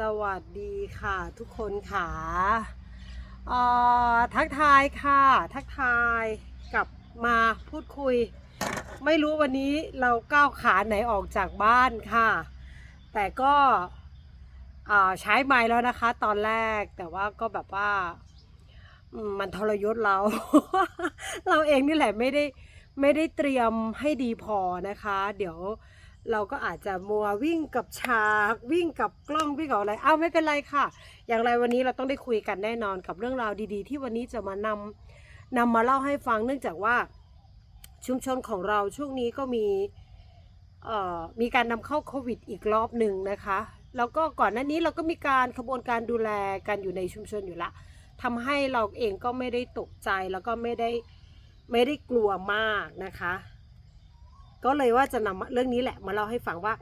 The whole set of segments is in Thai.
สวัสดีค่ะทุกคนค่ะทักทายค่ะ ทักทายกลับมาพูดคุย ไม่รู้วันนี้เราก้าวขาไหนออกจากบ้านค่ะ แต่ก็ใช้ไม้แล้วนะคะ ตอนแรกแต่ว่าก็แบบว่ามันทรยศเรา เราเองนี่แหละไม่ได้ไม่ได้เตรียมให้ดีพอนะคะ เดี๋ยว เราก็อาจจะมัววิ่งกับฉากวิ่งกับกล้องวิ่งกับอะไรอ้าวไม่เป็นไรค่ะ อย่างไรวันนี้เราต้องได้คุยกันแน่นอนกับเรื่องราวดีๆ ที่วันนี้จะมานำนำมาเล่าให้ฟังเนื่องจากว่าชุมชนของเราช่วงนี้ก็มีมีการนำเข้าโควิดอีกรอบหนึ่งนะคะ แล้วก็ก่อนหน้านี้เราก็มีการขบวนการดูแลกันอยู่ในชุมชนอยู่ละทำให้เราเองก็ไม่ได้ตกใจแล้วก็ไม่ได้ไม่ได้กลัวมากนะคะ ก็เลยว่าจะนำเรื่องนี้แหละมาเล่าให้ฟังว่า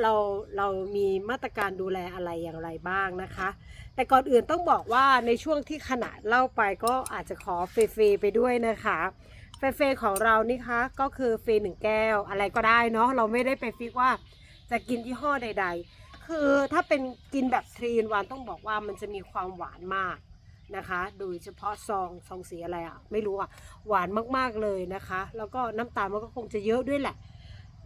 เราเรามีมาตรการดูแลอะไรอย่างไรบ้างนะคะ แต่ก่อนอื่นต้องบอกว่าในช่วงที่ขนาดเล่าไปก็อาจจะขอเฟเฟไปด้วยนะคะเฟเฟของเรานี่คะก็คือเฟหนึ่งแก้วอะไรก็ได้เนาะเราไม่ได้ไปฟิกว่าจะกินยี่ห้อใด ๆ คือถ้าเป็นกินแบบทรีนวันต้องบอกว่ามันจะมีความหวานมาก นะคะ โดยเฉพาะซองซองสีอะไรอะ่ะ ไม่รู้อะ หวานมากๆเลยนะคะ แล้วก็น้ำตาลมันก็คงจะเยอะด้วยแหละ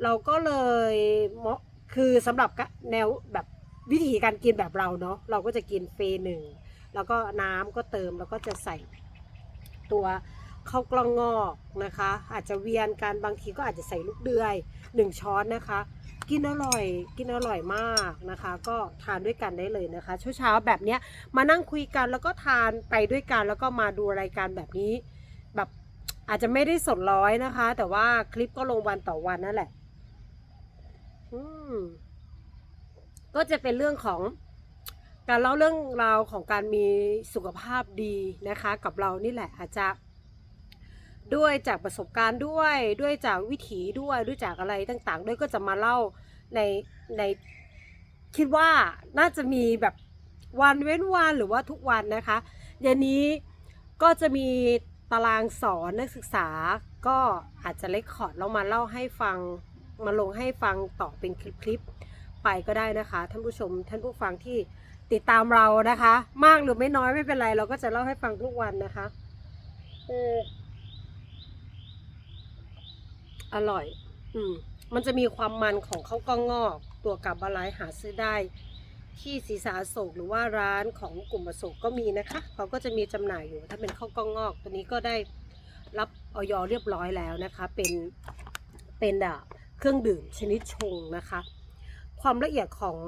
เราก็เลยเหมาะคือสำหรับแนวแบบวิธีการกินแบบเราเนาะเราก็จะกินเฟหนึ่งแล้วก็น้ำก็เติมแล้วก็จะใส่ตัวข้าวกล้องงอกนะคะ อาจจะเวียนกันบางทีก็อาจจะใส่ลูกเดือยหนึ่งช้อนนะคะ กินอร่อย กินอร่อยมากนะคะ ก็ทานด้วยกันได้เลยนะคะเช้าๆแบบเนี้ยมานั่งคุยกันแล้วก็ทานไปด้วยกัน แล้วก็มาดูรายการแบบนี้ แบบอาจจะไม่ได้สดร้อยนะคะ แต่ว่าคลิปก็ลงวันต่อวันนั่นแหละอืมก็จะเป็นเรื่องของการเล่าเรื่องราวของการมีสุขภาพดีนะคะ กับเรานี่แหละอาจจะ ด้วยจากประสบการณ์ด้วย ด้วยจากวิถีด้วยด้วยจากอะไรต่างๆ ด้วยก็จะมาเล่าในในคิดว่าน่าจะมีแบบวันเว้นวันหรือว่าทุกวันนะคะเดี๋ยวนี้ก็จะมีตารางสอนนักศึกษาก็อาจจะเลคคอร์ดแล้วมาเล่าให้ฟังมาลงให้ฟังต่อเป็นคลิปๆไปก็ได้นะคะ ท่านผู้ชมท่านผู้ฟังที่ติดตามเรานะคะ มากหรือไม่น้อยไม่เป็นไร เราก็จะเล่าให้ฟังทุกวันนะคะเออ อร่อย อืมมันจะมีความมันของข้าวกล้องงอก ตัวกับบะไลหาซื้อได้ ที่ศรีสาโศกหรือว่าร้านของกลุ่มอโศกก็มีนะคะเขาก็จะมีจำหน่ายอยู่ ถ้าเป็นข้าวกล้องงอก ตัวนี้ก็ได้รับออยเรียบร้อยแล้วนะคะ เป็นเป็นอะเครื่องดื่มชนิดชงนะคะ ความละเอียดของ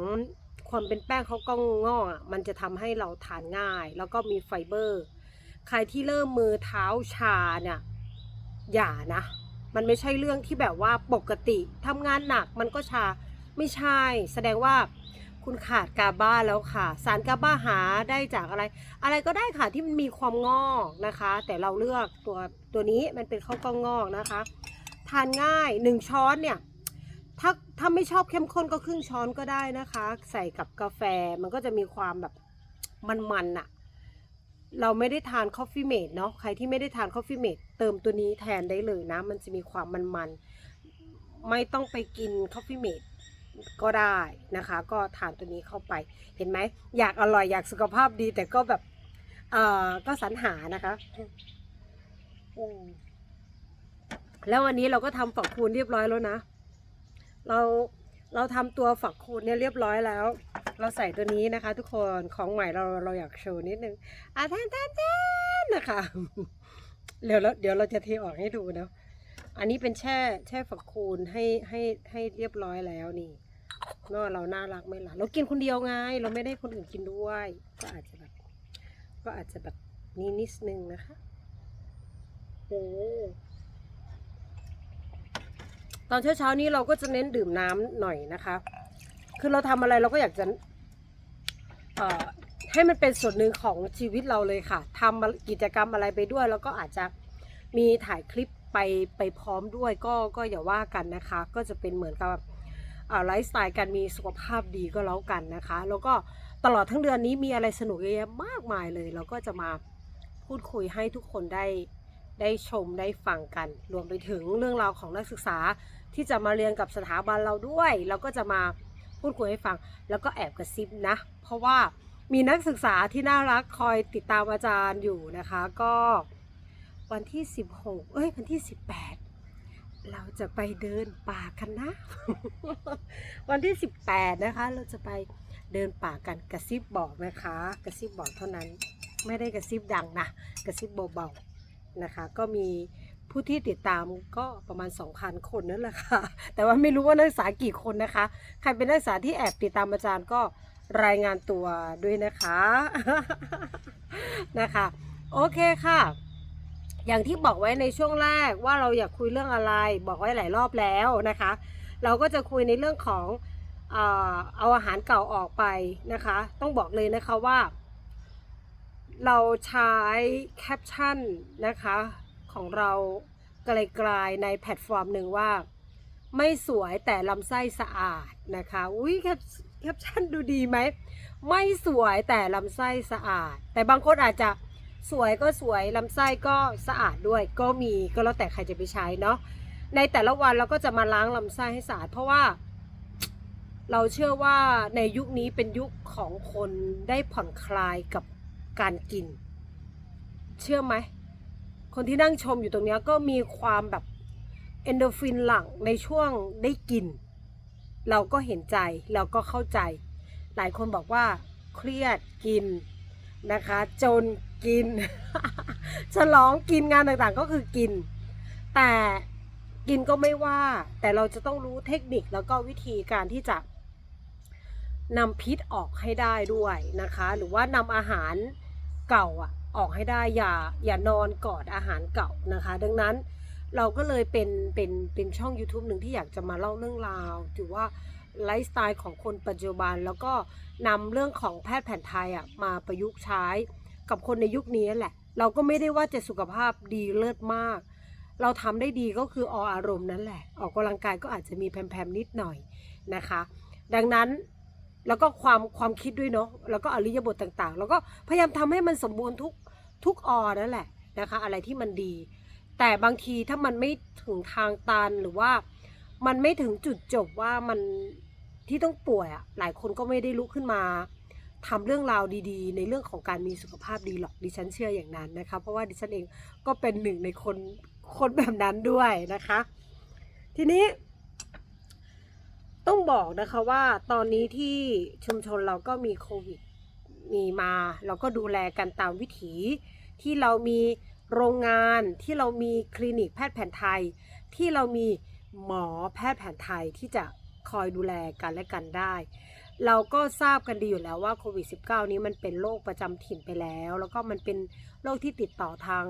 ความเป็นแป้งข้าวกล้องงอกมันจะทำให้เราทานง่าย แล้วก็มีไฟเบอร์ ใครที่เริ่มมือเท้าชาเนี่ยอย่านะ มันไม่ใช่เรื่องที่แบบว่าปกติทำงานหนักมันก็ชาไม่ใช่ แสดงว่าคุณขาดกาบ้าแล้วค่ะ สารกาบ้าหาได้จากอะไร อะไรก็ได้ค่ะที่มันมีความงอกนะคะ แต่เราเลือกตัวตัวนี้มันเป็นข้าวกล้องงอกนะคะ ทานง่ายหนึ่งช้อนเนี่ยถ้าถ้าไม่ชอบเข้มข้นก็ครึ่งช้อนก็ได้นะคะ ใส่กับกาแฟมันก็จะมีความแบบมันๆอะ เราไม่ได้ทานคอฟฟี่เมดเนาะใครที่ไม่ได้ทานคอฟฟี่เมดเติมตัวนี้แทนได้เลยนะ มันจะมีความมันๆ ไม่ต้องไปกินคอฟฟี่เมดก็ได้นะคะ ก็ทานตัวนี้เข้าไปเห็นไหม อยากอร่อยอยากสุขภาพดี แต่ก็แบบเอ่อก็สรรหานะคะแล้ววันนี้เราก็ทำฝักคูณเรียบร้อยแล้วนะ เราเราทำตัวฝักคูณเนี่ยเรียบร้อยแล้ว เราใส่ตัวนี้นะคะ ทุกคนของใหม่เราเราอยากโชว์นิดนึงอะแทนแทนแทนนะคะเดี๋ยวเราเดี๋ยวเราจะเทออกให้ดูนะอันนี้เป็นแช่แช่ฝักคูณให้ให้ให้เรียบร้อยแล้วนี่นาเราน่ารักไหมล่ะเรากินคนเดียวไง เราไม่ได้คนอื่นกินด้วย ก็อาจจะแบบก็อาจจะแบบนี้นิดนึงนะคะโอ้ตอนเช้าเช้านี้เราก็จะเน้นดื่มน้ำหน่อยนะคะ คือเราทำอะไรเราก็อยากจะ ให้มันเป็นส่วนหนึ่งของชีวิตเราเลยค่ะทำกิจกรรมอะไรไปด้วย แล้วก็อาจจะมีถ่ายคลิปไปไปพร้อมด้วยก็ก็อย่าว่ากันนะคะ ก็จะเป็นเหมือนกับไลฟ์สไตล์การมีสุขภาพดีก็แล้วกันนะคะ แล้วก็ตลอดทั้งเดือนนี้มีอะไรสนุกเยอะแยะมากมายเลย เราก็จะมาพูดคุยให้ทุกคนได้ได้ชมได้ฟังกัน รวมไปถึงเรื่องราวของนักศึกษาที่จะมาเรียนกับสถาบันเราด้วย เราก็จะมา พูดคุยให้ฟัง แล้วก็แอบกระซิบนะ เพราะว่ามีนักศึกษาที่น่ารักคอยติดตามอาจารย์อยู่นะคะ ก็วันที่ 16 เอ้ย วันที่ 18 เราจะไปเดินป่ากันนะ วันที่ 18 นะคะ เราจะไปเดินป่ากันกระซิบบอกนะคะ กระซิบบอกเท่านั้น ไม่ได้กระซิบดังนะ กระซิบเบาๆนะคะ ก็มี ผู้ที่ติดตามก็ประมาณ 2,000 คนนั่นแหละค่ะ แต่ว่าไม่รู้ว่านักศึกษากี่คนนะคะ ใครเป็นนักศึกษาที่แอบติดตามอาจารย์ก็รายงานตัวด้วยนะคะนะคะ โอเคค่ะ อย่างที่บอกไว้ในช่วงแรกว่าเราอยากคุยเรื่องอะไร บอกไว้หลายรอบแล้วนะคะ เราก็จะคุยในเรื่องของเอ่อเอาอาหารเก่าออกไปนะคะ ต้องบอกเลยนะคะว่า เราใช้แคปชั่นนะคะ ของเราไกลๆในแพลตฟอร์มหนึ่งว่า ไม่สวยแต่ลำไส้สะอาดนะคะ อุ้ยแคปแคปชั่นดูดีไหม ไม่สวยแต่ลำไส้สะอาด แต่บางคนอาจจะสวยก็สวยลำไส้ก็สะอาดด้วย ก็มีก็แล้วแต่ใครจะไปใช้เนาะในแต่ละวันเราก็จะมาล้างลำไส้ให้สะอาดเพราะว่า เราเชื่อว่าในยุคนี้เป็นยุคของคนได้ผ่อนคลายกับการกิน เชื่อไหม คนที่นั่งชมอยู่ตรงนี้ก็มีความแบบเอนโดฟินหลั่งในช่วงได้กิน เราก็เห็นใจเราก็เข้าใจ หลายคนบอกว่าเครียดกินนะคะ จนกิน ฉลองกินงานต่างๆก็คือกิน แต่กินก็ไม่ว่า แต่เราจะต้องรู้เทคนิคแล้วก็วิธีการที่จะนำพิษออกให้ได้ด้วยนะคะ หรือว่านำอาหารเก่าอะ ออกให้ได้อย่าอย่านอนกอดอาหารเก่านะคะ ดังนั้นเราก็เลยเป็นเป็นเป็นช่อง YouTube หนึ่งที่อยากจะมาเล่าเรื่องราวถือว่าไลฟ์สไตล์ของคนปัจจุบัน แล้วก็นำเรื่องของแพทย์แผนไทยอะมาประยุกต์ใช้กับคนในยุคนี้แหละ เราก็ไม่ได้ว่าจะสุขภาพดีเลิศมาก เราทำได้ดีก็คืออออารมณ์นั่นแหละ ออกกำลังกายก็อาจจะมีแพมๆนิดหน่อยนะคะ ดังนั้น แล้วก็ความความคิดด้วยเนาะแล้วก็อริยบทต่างๆ แล้วก็พยายามทำให้มันสมบูรณ์ทุกทุกออนั่นแหละนะคะ อะไรที่มันดี แต่บางทีถ้ามันไม่ถึงทางตันหรือว่ามันไม่ถึงจุดจบว่ามันที่ต้องป่วยอะหลายคนก็ไม่ได้ลุกขึ้นมาทำเรื่องราวดีๆ ในเรื่องของการมีสุขภาพดีหรอกดิฉันเชื่ออย่างนั้นนะคะ เพราะว่าดิฉันเองก็เป็นหนึ่งในคนคนแบบนั้นด้วยนะคะ ทีนี้ ต้องบอกนะคะว่าตอนนี้ที่ชุมชนเราก็มีโควิดมีมา เราก็ดูแลกันตามวิถี ที่เรามีโรงงานที่เรามีคลินิกแพทย์แผนไทย ที่เรามีหมอแพทย์แผนไทยที่จะคอยดูแลกันและกันได้ เราก็ทราบกันดีอยู่แล้วว่าโควิด -19 นี้มันเป็นโรคประจำถิ่นไปแล้ว แล้วก็มันเป็นโรคที่ติดต่อทาง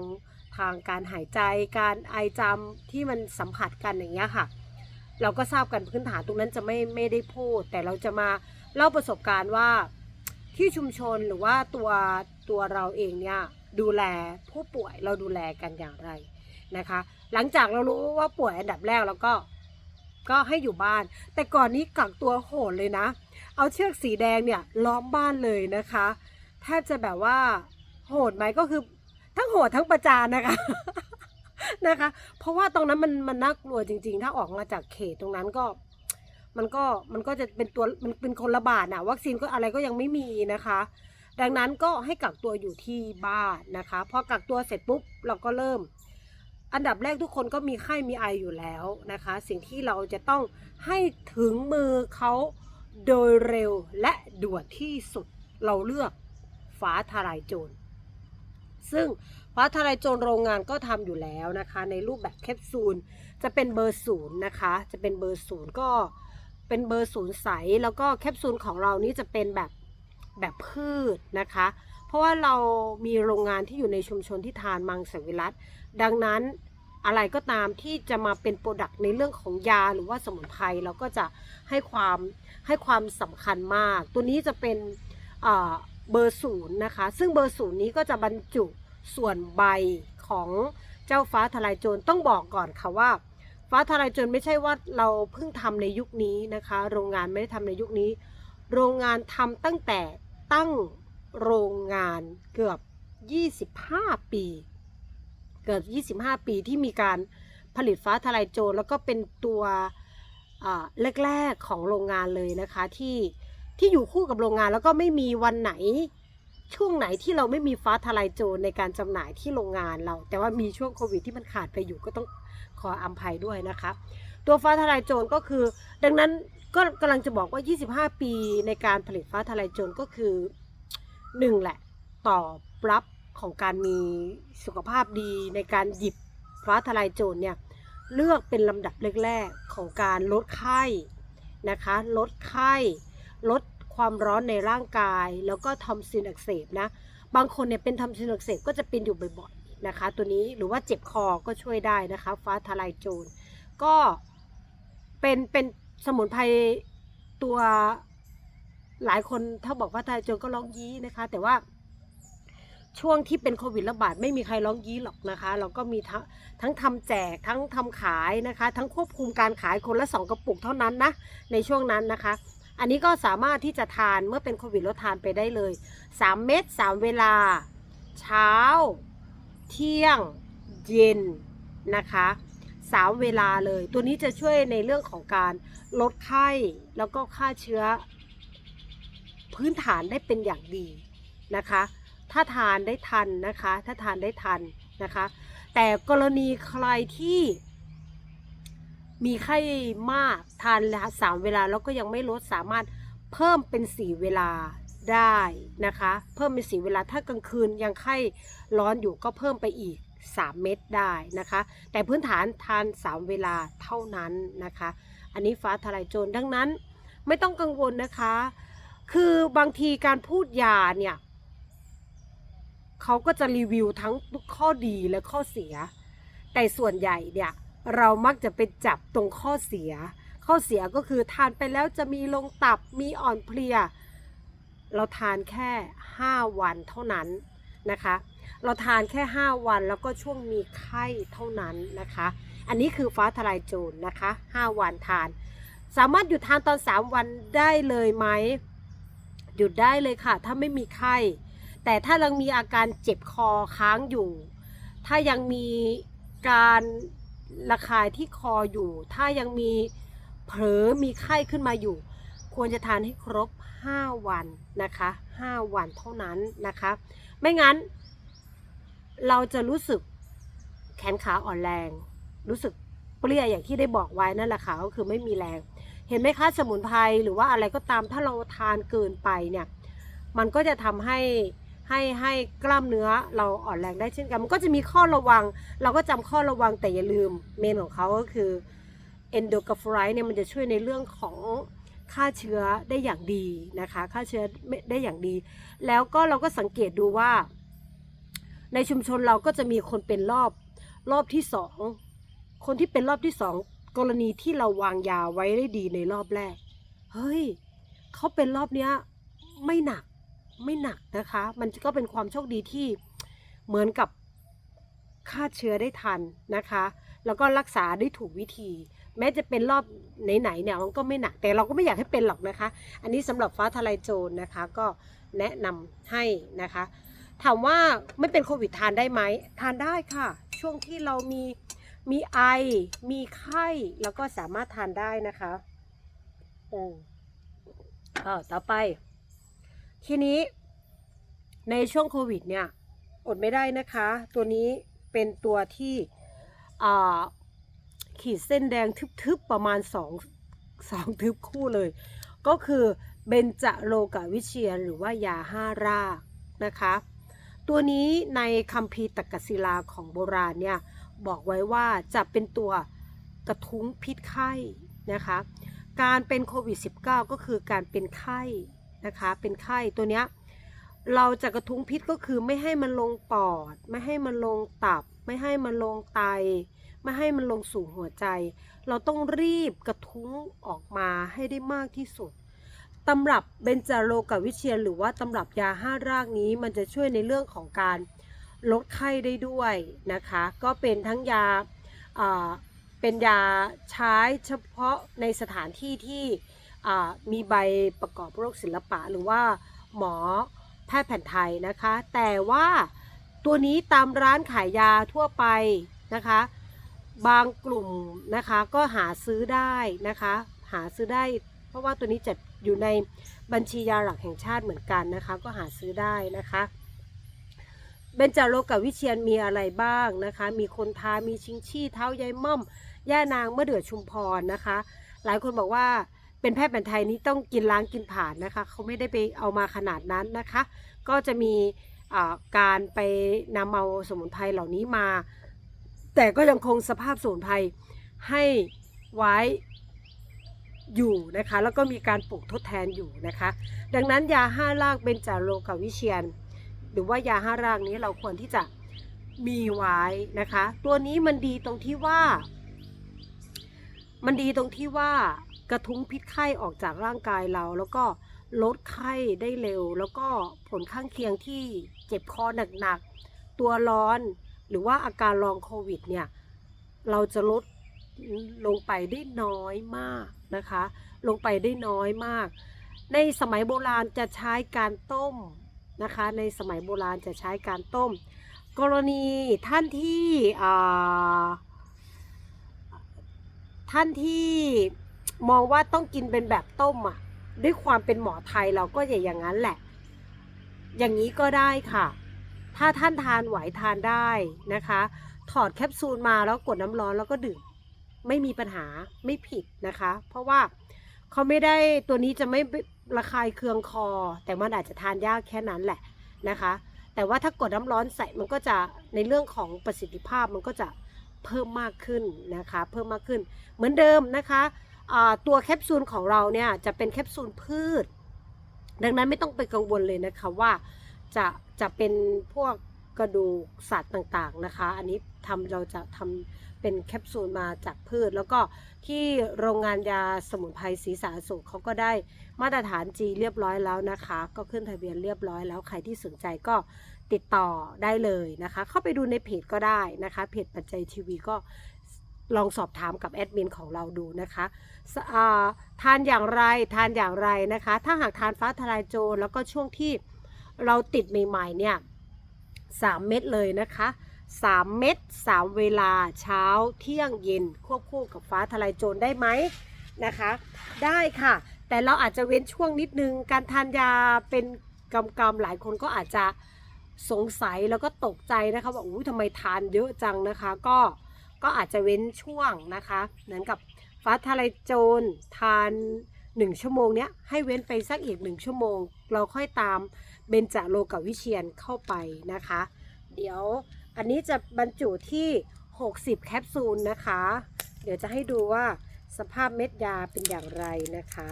ทางการหายใจ การไอจามที่มันสัมผัสกันอย่างเงี้ยค่ะ เราก็ทราบกันพื้นฐานตรงนั้นจะไม่ไม่ได้พูด แต่เราจะมาเล่าประสบการณ์ว่าที่ชุมชนหรือว่าตัวตัวเราเองเนี่ยดูแลผู้ป่วยเราดูแลกันอย่างไรนะคะ หลังจากเรารู้ว่าป่วยอันดับแรกแล้วก็ก็ให้อยู่บ้าน แต่ก่อนนี้กักตัวโหดเลยนะ เอาเชือกสีแดงเนี่ยล้อมบ้านเลยนะคะแทบจะแบบว่าโหดไหมก็คือทั้งโหดทั้งประจานนะคะ นะคะ เพราะว่าตรงนั้นมันมันน่ากลัวจริง ๆ ถ้าออกมาจากเขตตรงนั้นก็ มันก็มันก็จะเป็นตัวมันเป็นคนระบาดนะวัคซีนก็อะไรก็ยังไม่มีนะคะ ดังนั้นก็ให้กักตัวอยู่ที่บ้านนะคะพอกักตัวเสร็จปุ๊บเราก็เริ่ม อันดับแรกทุกคนก็มีไข้มีไออยู่แล้วนะคะ สิ่งที่เราจะต้องให้ถึงมือเขาโดยเร็วและด่วนที่สุดเราเลือกฟ้าทลายโจร ซึ่งฟ้าทลายโจรโรงงานก็ทำอยู่แล้วนะคะ ในรูปแบบแคปซูลจะเป็นเบอร์ศูนย์นะคะ จะเป็นเบอร์ศูนย์ก็เป็นเบอร์ศูนย์ใส แล้วก็แคปซูลของเรานี่จะเป็นแบบแบบพืชนะคะ เพราะว่าเรามีโรงงานที่อยู่ในชุมชนที่ทานมังสวิรัตดังนั้นอะไรก็ตามที่จะมาเป็นโปรดักต์ในเรื่องของยาหรือว่าสมุนไพรเราก็จะให้ความให้ความสำคัญมาก ตัวนี้จะเป็นอ่า เบอร์ศูนย์นะคะ ซึ่งเบอร์ศูนย์นี้ก็จะบรรจุส่วนใบของเจ้าฟ้าทลายโจรต้องบอกก่อนค่ะว่า ฟ้าทลายโจรไม่ใช่ว่าเราเพิ่งทำในยุคนี้นะคะ โรงงานไม่ได้ทำในยุคนี้ โรงงานทำตั้งแต่ตั้งโรงงานเกือบ 25 ปี เกือบ 25 ปีที่มีการผลิตฟ้าทลายโจรแล้วก็เป็นตัวแรก ๆ ของโรงงานเลยนะคะที่ ที่อยู่คู่กับโรงงานแล้วก็ไม่มีวันไหน ช่วงไหนที่เราไม่มีฟ้าทลายโจรในการจำหน่ายที่โรงงานเรา แต่ว่ามีช่วงโควิดที่มันขาดไปอยู่ก็ต้องขออภัยด้วยนะคะตัวฟ้าทลายโจรก็คือ ดังนั้นก็กำลังจะบอกว่า 25 ปีในการผลิตฟ้าทลายโจรก็คือหนึ่งแหละตอบรับของการมีสุขภาพดีในการหยิบฟ้าทลายโจรเนี่ยเลือกเป็นลำดับแรกๆของการลดไข้นะคะ ลดไข้ ลดความร้อนในร่างกาย แล้วก็ทอมซินอักเสบนะ บางคนเนี่ยเป็นทอมซินอักเสบก็จะเป็นอยู่บ่อยๆนะคะ ตัวนี้หรือว่าเจ็บคอก็ช่วยได้นะคะ ฟ้าทลายโจรก็เป็นเป็นสมุนไพรตัวหลายคนถ้าบอกว่าทลายโจรก็ร้องยี้นะคะ แต่ว่าช่วงที่เป็นโควิดระบาดไม่มีใครร้องยี้หรอกนะคะ เราก็มีทั้งทั้งทำแจกทั้งทำขายนะคะ ทั้งควบคุมการขายคนละสองกระปุกเท่านั้นนะในช่วงนั้นนะคะ อันนี้ก็สามารถที่จะทานเมื่อเป็นโควิดล้วทานไปได้เลย 3 เม็ด3 เวลา เช้า เที่ยง เย็นนะคะสามเวลาเลย ตัวนี้จะช่วยในเรื่องของการลดไข้แล้วก็ฆ่าเชื้อ พื้นฐานได้เป็นอย่างดีนะคะ ถ้าทานได้ทันนะคะ ถ้าทานได้ทันนะคะ แต่กรณีใครที่ มีไข้มากทานสามเวลาแล้วก็ยังไม่ลดสามารถเพิ่มเป็นสี่เวลาได้นะคะ เพิ่มเป็นสี่เวลาถ้ากลางคืนยังไข้ร้อนอยู่ก็เพิ่มไปอีก 3 เม็ดได้นะคะ แต่พื้นฐานทาน 3 เวลาเท่านั้นนะคะ อันนี้ฟ้าทลายโจรดังนั้นไม่ต้องกังวลนะคะ คือบางทีการพูดยาเนี่ยเขาก็จะรีวิวทั้งข้อดีและข้อเสีย แต่ส่วนใหญ่เนี่ย เรามักจะไปจับตรงข้อเสีย ข้อเสียก็คือทานไปแล้วจะมีลงตับมีอ่อนเพลีย เราทานแค่ 5 วันเท่านั้นนะคะ เราทานแค่ 5 วันแล้วก็ช่วงมีไข้เท่านั้นนะคะ อันนี้คือฟ้าทลายโจรนะคะ 5 วันทาน สามารถหยุดทานตอน 3 วันได้เลยไหมหยุดได้เลยค่ะ ถ้าไม่มีไข้ แต่ถ้ายังมีอาการเจ็บคอค้างอยู่ ถ้ายังมีการ ระคายที่คออยู่ ถ้ายังมีเผลอมีไข้ขึ้นมาอยู่ ควรจะทานให้ครบ 5 วันนะคะ 5 วันเท่านั้นนะคะ ไม่งั้น เราจะรู้สึกแขนขาอ่อนแรง รู้สึกเปรี้ยอย่างที่ได้บอกไว้นั่นแหละค่ะก็คือไม่มีแรง เห็นไหมคะสมุนไพรหรือว่าอะไรก็ตามถ้าเราทานเกินไปเนี่ย มันก็จะทำให้ ให้ให้กล้ามเนื้อเราอ่อนแรงได้เช่นกัน มันก็จะมีข้อระวัง เราก็จำข้อระวังแต่อย่าลืมเมนของเขาก็คือเอนโดกาฟไรเนี่ยมันจะช่วยในเรื่องของฆ่าเชื้อได้อย่างดีนะคะฆ่าเชื้อได้อย่างดี แล้วก็เราก็สังเกตดูว่า ในชุมชนเราก็จะมีคนเป็นรอบรอบที่สองคนที่เป็นรอบที่สองกรณีที่เราวางยาไว้ได้ดีในรอบแรก เฮ้ยเขาเป็นรอบเนี้ยไม่หนัก ไม่หนักนะคะ มันก็เป็นความโชคดีที่เหมือนกับฆ่าเชื้อได้ทันนะคะ แล้วก็รักษาได้ถูกวิธี แม้จะเป็นรอบไหนๆเนี่ยมันก็ไม่หนักแต่เราก็ไม่อยากให้เป็นหรอกนะคะ อันนี้สำหรับฟ้าทลายโจรนะคะ ก็แนะนำให้นะคะ ถามว่าไม่เป็นโควิดทานได้ไหมทานได้ค่ะ ช่วงที่เรามีมีไอ มีไข้แล้วก็สามารถทานได้นะคะอืมอ่าต่อไป ทีนี้ในช่วงโควิดเนี่ยอดไม่ได้นะคะ ตัวนี้เป็นตัวที่ขีดเส้นแดงทึบๆประมาณสองสองทึบคู่เลย ก็คือเบนจโลกวิเชียนหรือว่ายาห้ารากนะคะ ตัวนี้ในคัมภีร์ตกศิลาของโบราณเนี่ยบอกไว้ว่าจะเป็นตัวกระทุ้งพิษไข้นะคะ การเป็นโควิด -19 ก็คือการเป็นไข้ นะคะ เป็นไข้ตัวเนี้ยเราจะกระทุ้งพิษก็คือไม่ให้มันลงปอด ไม่ให้มันลงตับ ไม่ให้มันลงไต ไม่ให้มันลงสู่หัวใจ เราต้องรีบกระทุ้งออกมาให้ได้มากที่สุดตำรับเบนจาโลกวิเชียนหรือว่าตำรับยาห้ารากนี้มันจะช่วยในเรื่องของการลดไข้ได้ด้วยนะคะ ก็เป็นทั้งยาเป็นยาใช้เฉพาะในสถานที่ที่ มีใบประกอบโรคศิลปะ หรือว่าหมอแพทย์แผนไทยนะคะ แต่ว่าตัวนี้ตามร้านขายยาทั่วไปนะคะ บางกลุ่มนะคะก็หาซื้อได้นะคะ หาซื้อได้ เพราะว่าตัวนี้จะอยู่ในบัญชียาหลักแห่งชาติเหมือนกันนะคะ ก็หาซื้อได้นะคะเบญจโลกับวิเชียนมีอะไรบ้างนะคะ มีคนทา มีชิงชี่ เท้ายายม่อม ย่านางมะเดื่อชุมพรนะคะ หลายคนบอกว่า เป็นแพทย์แผนไทยนี้ต้องกินล้างกินผ่านนะคะเขาไม่ได้ไปเอามาขนาดนั้นนะคะ ก็จะมีการไปนำเอาสมุนไพรเหล่านี้มา แต่ก็ยังคงสภาพสมุนไพรให้ไว้อยู่นะคะ แล้วก็มีการปลูกทดแทนอยู่นะคะ ดังนั้นยาห้ารากเบญจโลกวิเชียน หรือว่ายาห้ารากนี้เราควรที่จะมีไว้นะคะ ตัวนี้มันดีตรงที่ว่า มันดีตรงที่ว่า กระทุ้งพิษไข้ออกจากร่างกายเรา แล้วก็ลดไข้ได้เร็ว แล้วก็ผลข้างเคียงที่เจ็บคอหนักๆ ตัวร้อน หรือว่าอาการลองโควิดเนี่ย เราจะลดลงไปได้น้อยมากนะคะ ลงไปได้น้อยมาก ในสมัยโบราณจะใช้การต้มนะคะ ในสมัยโบราณจะใช้การต้ม กรณีท่านที่ท่านที่ มองว่าต้องกินเป็นแบบต้มอะ ด้วยความเป็นหมอไทยเราก็อย่าอย่างนั้นแหละ อย่างนี้ก็ได้ค่ะ ถ้าท่านทานไหวทานได้นะคะ ถอดแคปซูลมาแล้วกดน้ำร้อนแล้วก็ดื่ม ไม่มีปัญหาไม่ผิดนะคะ เพราะว่าเขาไม่ได้ตัวนี้จะไม่ระคายเคืองคอ แต่มันอาจจะทานยากแค่นั้นแหละนะคะ แต่ว่าถ้ากดน้ำร้อนใส่มันก็จะในเรื่องของประสิทธิภาพมันก็จะเพิ่มมากขึ้นนะคะ เพิ่มมากขึ้นเหมือนเดิมนะคะ ตัวแคปซูลของเราเนี่ยจะเป็นแคปซูลพืช ดังนั้นไม่ต้องไปกังวลเลยนะคะว่าจะจะเป็นพวกกระดูกสัตว์ต่างๆนะคะ อันนี้ทำเราจะทำเป็นแคปซูลมาจากพืช แล้วก็ที่โรงงานยาสมุนไพรศรีสาสุขเขาก็ได้มาตรฐาน G เรียบร้อยแล้วนะคะ ก็ขึ้นทะเบียนเรียบร้อยแล้วใครที่สนใจก็ติดต่อได้เลยนะคะ เข้าไปดูในเพจก็ได้นะคะ เพจปัจจัยทีวีก็ ลองสอบถามกับแอดมินของเราดูนะคะทานอย่างไรทานอย่างไรนะคะ ถ้าหากทานฟ้าทลายโจรแล้วก็ช่วงที่เราติดใหม่ๆเนี่ยสามเม็ดเลยนะคะ3เม็ด3เวลาเช้าเที่ยงเย็นควบคู่กับฟ้าทลายโจรได้ไหมนะคะ ได้ค่ะ แต่เราอาจจะเว้นช่วงนิดนึง การทานยาเป็นกำกำหลายคนก็อาจจะสงสัยแล้วก็ตกใจนะคะว่าอุ้ทำไมทานเยอะจังนะคะ ก็ ก็อาจจะเว้นช่วงนะคะเหมือนกับฟ้าทลายโจรทานหนึ่งชั่วโมงเนี้ยให้เว้นไปสักอีกหนึ่งชั่วโมง เราค่อยตามเบญจโลกวิเชียนเข้าไปนะคะ เดี๋ยวอันนี้จะบรรจุที่ 60 แคปซูลนะคะ เดี๋ยวจะให้ดูว่าสภาพเม็ดยาเป็นอย่างไรนะคะ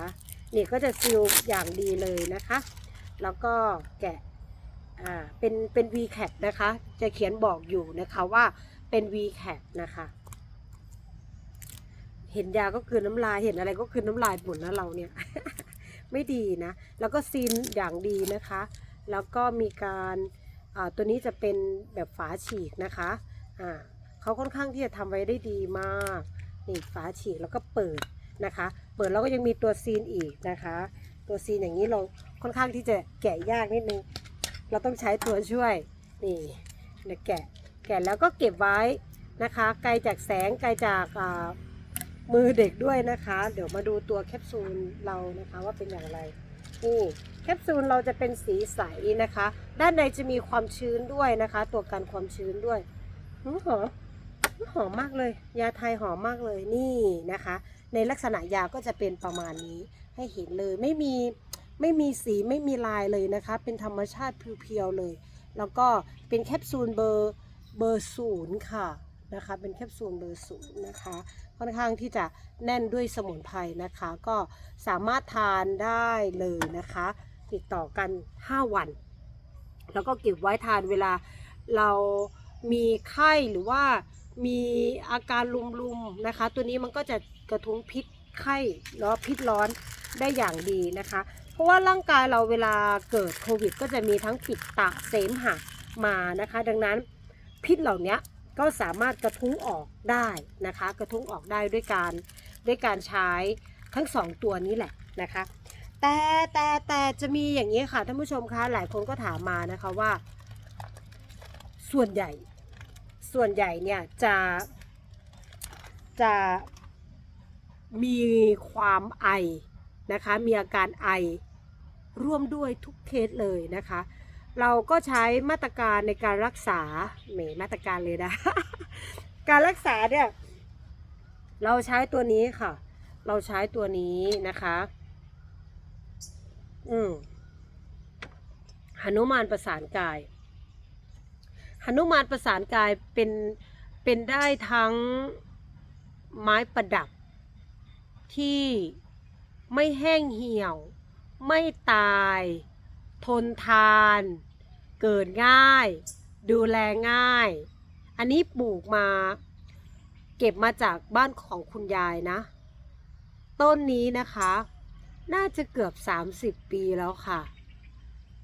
นี่ก็จะซีลอย่างดีเลยนะคะ แล้วก็แกะอ่าเป็นเป็น V cap นะคะ จะเขียนบอกอยู่นะคะว่า เป็น V cap นะคะ เห็นยาก็คือน้ำลาย เห็นอะไรก็คือน้ำลายหมดนะเราเนี่ย ไม่ดีนะ แล้วก็ซีนอย่างดีนะคะ แล้วก็มีการตัวนี้จะเป็นแบบฝาฉีกนะคะอ่าเขาค่อนข้างที่จะทำไว้ได้ดีมาก นี่ฝาฉีกแล้วก็เปิดนะคะ เปิดแล้วก็ยังมีตัวซีนอีกนะคะ ตัวซีนอย่างนี้เราค่อนข้างที่จะแกะยากนิดนึง เราต้องใช้ตัวช่วย นี่แกะ แกะแล้วก็เก็บไว้นะคะ ไกลจากแสงไกลจากมือเด็กด้วยนะคะ เดี๋ยวมาดูตัวแคปซูลเรานะคะว่าเป็นอย่างไรนี่แคปซูลเราจะเป็นสีใสนะคะ ด้านในจะมีความชื้นด้วยนะคะ ตัวกันความชื้นด้วยหืมหอมหืมหอมมากเลย ยาไทยหอมมากเลยนี่นะคะ ในลักษณะยาก็จะเป็นประมาณนี้ให้เห็นเลยไม่มีไม่มีสีไม่มีลายเลยนะคะ เป็นธรรมชาติเพียวๆเลย แล้วก็เป็นแคปซูลเบอร์ เบอร์ศูนย์ค่ะนะคะเป็นแคปซูลเบอร์ศูนย์นะคะค่อนข้างที่จะแน่นด้วยสมุนไพรนะคะ ก็สามารถทานได้เลยนะคะ ติดต่อกัน 5 วัน แล้วก็เก็บไว้ทานเวลาเรามีไข้หรือว่ามีอาการลุมๆนะคะ ตัวนี้มันก็จะกระทุ้งพิษไข้แล้วพิษร้อนได้อย่างดีนะคะ เพราะว่าร่างกายเราเวลาเกิดโควิด ก็จะมีทั้งปิดตะเสมหะมานะคะ ดังนั้น พิษเหล่านี้ก็สามารถกระทุ้งออกได้นะคะ กระทุ้งออกได้ด้วยการด้วยการใช้ทั้งสองตัวนี้แหละนะคะแต่แต่แต่จะมีอย่างนี้ค่ะท่านผู้ชมคะหลายคนก็ถามมานะคะว่า ส่วนใหญ่ ส่วนใหญ่เนี่ยจะจะมีความไอนะคะมีอาการไอร่วมด้วยทุกเคสเลยนะคะ เราก็ใช้มาตรการในการรักษาเหมมาตรการเลยนะ การรักษาเนี่ยเราใช้ตัวนี้ค่ะ เราใช้ตัวนี้นะคะ อืมหนุมานประสานกายหนุมานประสานกายเป็นเป็นได้ทั้งไม้ประดับ ที่ไม่แห้งเหี่ยว ไม่ตาย ทนทาน เกิดง่าย ดูแลง่าย อันนี้ปลูกมา เก็บมาจากบ้านของคุณยายนะ ต้นนี้นะคะ น่าจะเกือบ 30 ปีแล้วค่ะ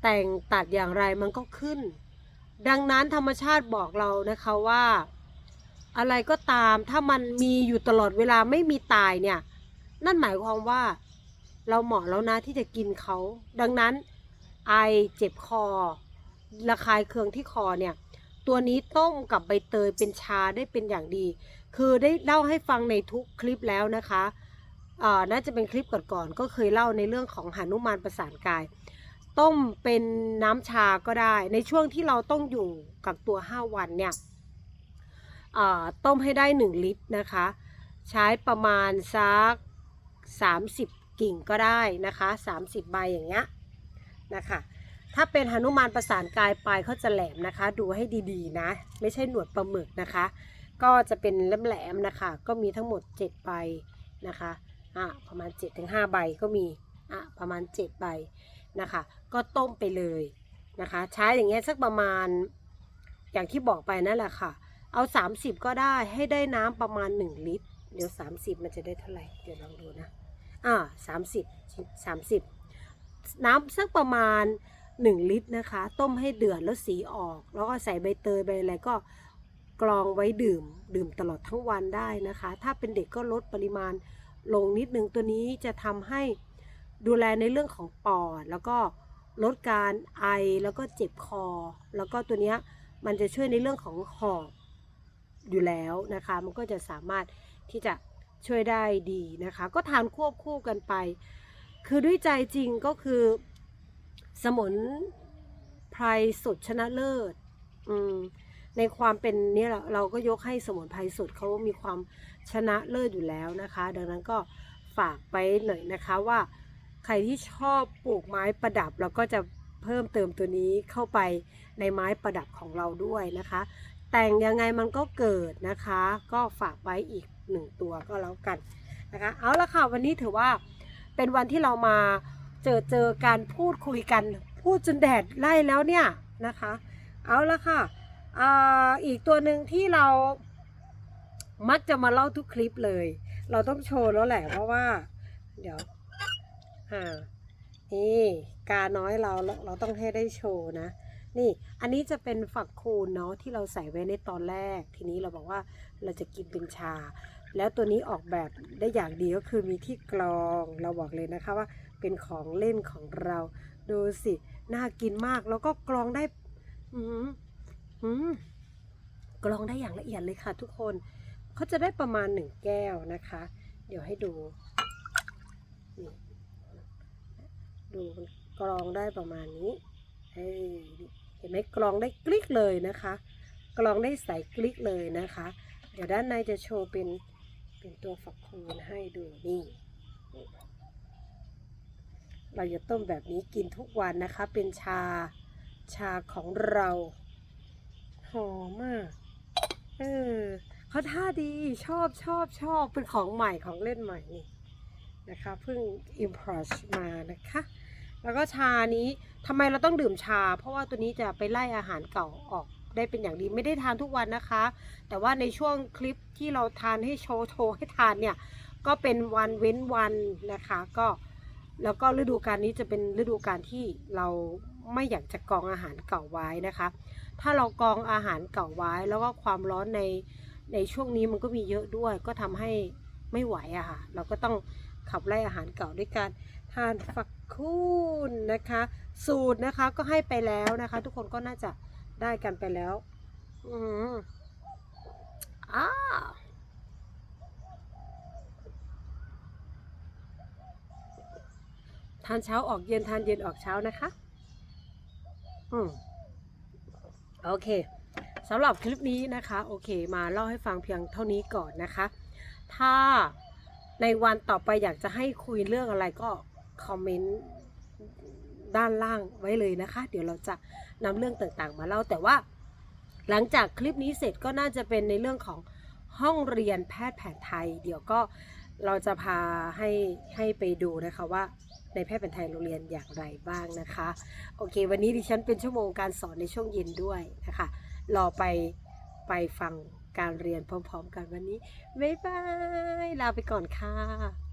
แต่งตัดอย่างไรมันก็ขึ้น ดังนั้นธรรมชาติบอกเรานะคะว่า อะไรก็ตามถ้ามันมีอยู่ตลอดเวลาไม่มีตายเนี่ย นั่นหมายความว่าเราเหมาะแล้วนะที่จะกินเขา ดังนั้นไอเจ็บคอ ระคายเคืองที่คอเนี่ย ตัวนี้ต้มกับใบเตยเป็นชาได้เป็นอย่างดี คือได้เล่าให้ฟังในทุกคลิปแล้วนะคะอ่าน่าจะเป็นคลิปก่อนๆก็เคยเล่าในเรื่องของหานุมานประสานกาย ต้มเป็นน้ำชาก็ได้ ในช่วงที่เราต้องอยู่กับตัว 5 วันเนี่ยอ่าต้มให้ได้ 1 ลิตรนะคะ ใช้ประมาณสัก 30 กิ่งก็ได้นะคะ 30 ใบอย่างเงี้ยนะคะ ถ้าเป็นหนุมานประสานกายปลายเขาจะแหลมนะคะ ดูให้ดีๆนะ ไม่ใช่หนวดปลาหมึกนะคะ ก็จะเป็นแหลมๆนะคะ ก็มีทั้งหมด 7 ใบนะคะอะประมาณ 7-5 ใบก็มีอะประมาณ 7 ใบนะคะ ก็ต้มไปเลยนะคะ ใช้อย่างเงี้ยสักประมาณอย่างที่บอกไปนั่นแหละค่ะ เอา 30 ก็ได้ให้ได้น้ำประมาณ 1 ลิตร เดี๋ยว 30 มันจะได้เท่าไหร่ เดี๋ยวลองดูนะอ่า30 30น้ำสักประมาณ 1 ลิตรนะคะ ต้มให้เดือดแล้วสีออก แล้วก็ใส่ใบเตยใบอะไรก็กรองไว้ดื่ม ดื่มตลอดทั้งวันได้นะคะ ถ้าเป็นเด็กก็ลดปริมาณลงนิดนึงตัวนี้จะทำให้ดูแลในเรื่องของปอด แล้วก็ลดการไอแล้วก็เจ็บคอ แล้วก็ตัวนี้มันจะช่วยในเรื่องของหอบอยู่แล้วนะคะ มันก็จะสามารถที่จะช่วยได้ดีนะคะ ก็ทานควบคู่กันไป คือด้วยใจจริงก็คือ สมุนไพรสดชนะเลิศ อืมในความเป็นเนี่ยเราเราก็ยกให้สมุนไพรสดเขามีความชนะเลิศอยู่แล้วนะคะ ดังนั้นก็ฝากไปหน่อยนะคะว่า ใครที่ชอบปลูกไม้ประดับเราก็จะเพิ่มเติมตัวนี้เข้าไปในไม้ประดับของเราด้วยนะคะ แต่งยังไงมันก็เกิดนะคะ ก็ฝากไว้อีกหนึ่งตัวก็แล้วกันนะคะ เอาละค่ะวันนี้ถือว่าเป็นวันที่เรามา เจอเจอการพูดคุยกัน พูดจนแดดไล่แล้วเนี่ยนะคะ เอาละค่ะออีกตัวหนึ่งที่เรามักจะมาเล่าทุกคลิปเลย เราต้องโชว์แล้วแหละเพราะว่า เดี๋ยวอ่านี่กาน้อยเราเราเราต้องให้ได้โชว์นะ นี่อันนี้จะเป็นฝักคูณเนาะที่เราใส่ไว้ในตอนแรก ทีนี้เราบอกว่าเราจะกินเป็นชา แล้วตัวนี้ออกแบบได้อย่างดีก็คือมีที่กรองเราบอกเลยนะคะว่า เป็นของเล่นของเรา ดูสิ น่ากินมากแล้วก็กรองได้อืมอืมกรองได้อย่างละเอียดเลยค่ะทุกคนเขาจะได้ประมาณหนึ่งแก้วนะคะ เดี๋ยวให้ดูนี่ดูกรองได้ประมาณนี้เอ้ยเห็นไหมกรองได้กลิกเลยนะคะ กรองได้ใสกลิกเลยนะคะ เดี๋ยวด้านในจะโชว์เป็นเป็นตัวฝักคูณให้ดูนี่ เราจะต้มแบบนี้กินทุกวันนะคะ เป็นชาชาของเราหอมมากเออเขาท่าดีชอบชอบชอบเป็นของใหม่ของเล่นใหม่นี่นะคะเพิ่ง import มานะคะ แล้วก็ชานี้ทำไมเราต้องดื่มชา เพราะว่าตัวนี้จะไปไล่อาหารเก่าออกได้เป็นอย่างดีไม่ได้ทานทุกวันนะคะ แต่ว่าในช่วงคลิปที่เราทานให้โชว์โชว์ให้ทานเนี่ย ก็เป็นวันเว้นวันนะคะ ก็ แล้วก็ฤดูกาลนี้จะเป็นฤดูกาลที่เราไม่อยากจะกองอาหารเก่าไว้นะคะ ถ้าเรากองอาหารเก่าไว้ แล้วก็ความร้อนในในช่วงนี้มันก็มีเยอะด้วย ก็ทำให้ไม่ไหวอะค่ะ เราก็ต้องขับไล่อาหารเก่าด้วยการทานฝักคูณนะคะ สูตรนะคะก็ให้ไปแล้วนะคะ ทุกคนก็น่าจะได้กันไปแล้ว อืมอ้า ทานเช้าออกเย็นทานเย็นออกเช้านะคะ อืมโอเคสำหรับคลิปนี้นะคะ โอเค มาเล่าให้ฟังเพียงเท่านี้ก่อนนะคะ ถ้าในวันต่อไปอยากจะให้คุยเรื่องอะไรก็คอมเมนต์ด้านล่างไว้เลยนะคะ เดี๋ยวเราจะนำเรื่องต่างๆ มาเล่าแต่ว่า หลังจากคลิปนี้เสร็จก็น่าจะเป็นในเรื่องของห้องเรียนแพทย์แผนไทย เดี๋ยวก็เราจะพาให้ให้ไปดูนะคะว่า ในแพทย์แผนไทยโรงเรียนอย่างไรบ้างนะคะ โอเค วันนี้ดิฉันเป็นชั่วโมงการสอนในช่วงเย็นด้วยนะคะรอไปไปฟังการเรียนพร้อม ๆ กันวันนี้บ๊ายบายลาไปก่อนค่ะ